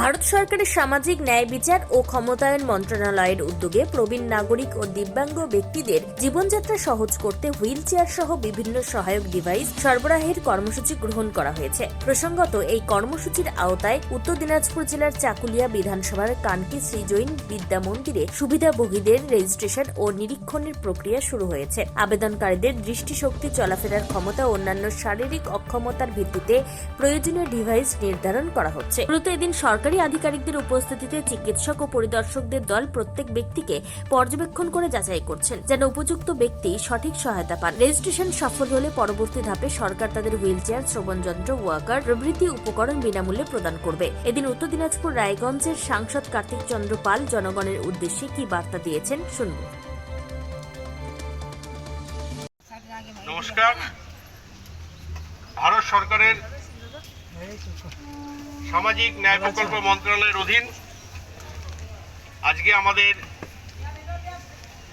ভারত সরকারের সামাজিক ন্যায় বিচার ও ক্ষমতায়ন মন্ত্রণালয়ের উদ্যোগে প্রবীণ নাগরিক ও দিব্যাঙ্গ ব্যক্তিদের জীবনযাত্রা সহজ করতে হুইল চেয়ার সহ বিভিন্ন সহায়ক ডিভাইস সরবরাহের কর্মসূচি গ্রহণ করা হয়েছে। প্রসঙ্গত, এই কর্মসূচির আওতায় উত্তর দিনাজপুর জেলার চাকুলিয়া বিধানসভার কানকি শ্রীজৈন বিদ্যা মন্দিরে সুবিধাভোগীদের রেজিস্ট্রেশন ও নিরীক্ষণের প্রক্রিয়া শুরু হয়েছে। আবেদনকারীদের দৃষ্টিশক্তি চলাফেরার ক্ষমতা ও অন্যান্য শারীরিক অক্ষমতার ভিত্তিতে প্রয়োজনীয় ডিভাইস নির্ধারণ করা হচ্ছে। মূলত এদিন সরকারি আধিকারিকদের উপস্থিতিতে চিকিৎসক ও পরিদর্শকদের দল প্রত্যেক ব্যক্তিকে পর্যবেক্ষণ করে যাচাই করছেন, যেন উপযুক্ত ব্যক্তি সঠিক সহায়তা পান। রেজিস্ট্রেশন সফল হলে পরবর্তী ধাপে সরকার তাদের হুইল চেয়ার শ্রবণ যন্ত্র ওয়াকার, প্রভৃতি উপকরণ বিনামূল্যে প্রদান করবে। এদিন উত্তর দিনাজপুর রায়গঞ্জের সাংসদ কার্তিক চন্দ্র পাল জনগণের উদ্দেশ্যে কি বার্তা দিয়েছেন শুনব। নমস্কার। ভারত সরকারের সামাজিক ন্যায় প্রকল্প মন্ত্রণালয়ের অধীন আজকে আমাদের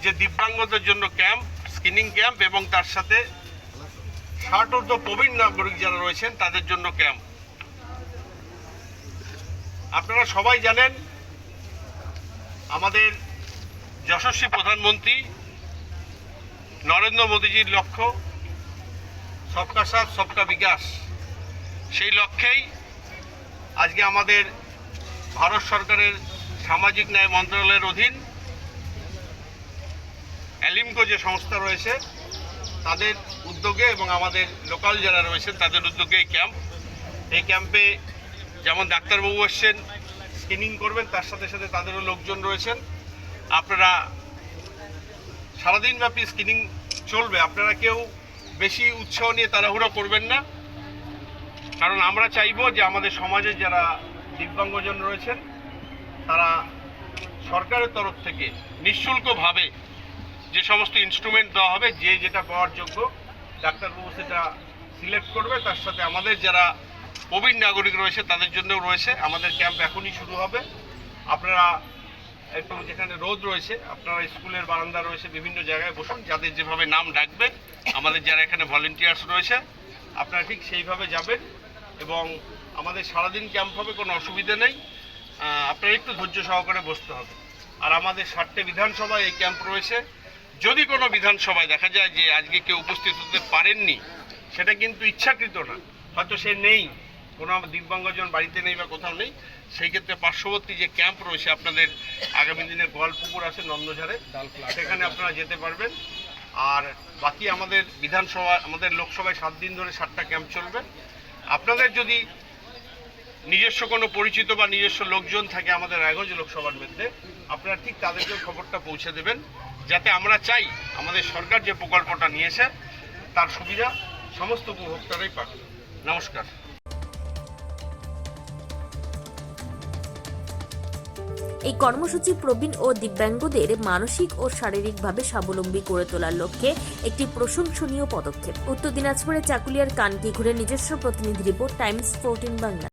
যে দিব্যাঙ্গদের জন্য ক্যাম্প, স্ক্রিনিং ক্যাম্প এবং তার সাথে ষাট ঊর্ধ্ব প্রবীণ নাগরিক যারা রয়েছেন, তাদের জন্য ক্যাম্প। আপনারা সবাই জানেন, আমাদের যশস্বী প্রধানমন্ত্রী নরেন্দ্র মোদীজির লক্ষ্য সবকা সাথ, সবকা বিকাশ। সেই লক্ষ্যেই আজকে আমাদের ভারত সরকারের সামাজিক ন্যায় মন্ত্রণালয়ের অধীন অ্যালিমকো যে সংস্থা রয়েছে, তাদের উদ্যোগে এবং আমাদের লোকাল যারা রয়েছেন, তাদের উদ্যোগে এই ক্যাম্প। এই ক্যাম্পে যেমন ডাক্তারবাবু এসছেন, স্ক্রিনিং করবেন, তার সাথে সাথে তাদেরও লোকজন রয়েছেন। আপনারা সারাদিনব্যাপী স্ক্রিনিং চলবে। আপনারা কেউ বেশি উৎসাহ নিয়ে তাড়াহুড়ো করবেন না। কারণ আমরা চাইব যে আমাদের সমাজে যারা দিব্যাঙ্গজন রয়েছেন, তারা সরকারের তরফ থেকে নিঃশুল্কভাবে যে সমস্ত ইনস্ট্রুমেন্ট দেওয়া হবে, যে যেটা পাওয়ার যোগ্য ডাক্তারবাবু সেটা সিলেক্ট করবে। তার সাথে আমাদের যারা প্রবীণ নাগরিক রয়েছে, তাদের জন্যও রয়েছে। আমাদের ক্যাম্প এখনই শুরু হবে। আপনারা একটু যেখানে রোদ রয়েছে, আপনারা স্কুলের বারান্দা রয়েছে বিভিন্ন জায়গায় বসুন, যাদের যেভাবে নাম ডাকবে আমাদের যারা এখানে ভলেন্টিয়ার্স রয়েছে, আপনারা ঠিক সেইভাবে যাবেন। এবং আমাদের সারাদিন ক্যাম্প হবে, কোনো অসুবিধা নেই। আপনারা একটু ধৈর্য সহকারে বসতে হবে। আর আমাদের ষাটটে বিধানসভায় এই ক্যাম্প রয়েছে। যদি কোনো বিধানসভায় দেখা যায় যে আজকে কেউ উপস্থিত হতে পারেননি, সেটা কিন্তু ইচ্ছাকৃত না। হয়তো সে নেই, কোনো দিব্যাঙ্গজন বাড়িতে নেই বা কোথাও নেই, সেই ক্ষেত্রে পার্শ্ববর্তী যে ক্যাম্প রয়েছে, আপনাদের আগামী দিনে গোয়ালপুকুর আছে নন্দঝাড়ে সেখানে আপনারা যেতে পারবেন। আর বাকি আমাদের বিধানসভা, আমাদের লোকসভায় সাত দিন ধরে সাতটা ক্যাম্প চলবে। আপনাদের যদি নিজস্ব কোনো পরিচিত বা নিজস্ব লোকজন থাকে আমাদের রায়গঞ্জ লোকসভার মধ্যে আপনারা ঠিক তাদেরকেও খবরটা পৌঁছে দেবেন, যাতে আমরা চাই আমাদের সরকার যে প্রকল্পটা নিয়েছে, তার সুবিধা সমস্ত উপভোক্তারাই পাক। নমস্কার। এই কর্মসূচি প্রবীণ ও দিব্যাঙ্গদের মানসিক ও শারীরিকভাবে স্বাবলম্বী করে তোলার লক্ষ্যে একটি প্রশংসনীয় পদক্ষেপ। উত্তর দিনাজপুরের চাকুলিয়ার কানকি ঘুরে নিজস্ব প্রতিনিধি রিপোর্ট, টাইমস, ফোরটিন বাংলা।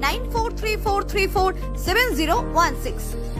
94343470016.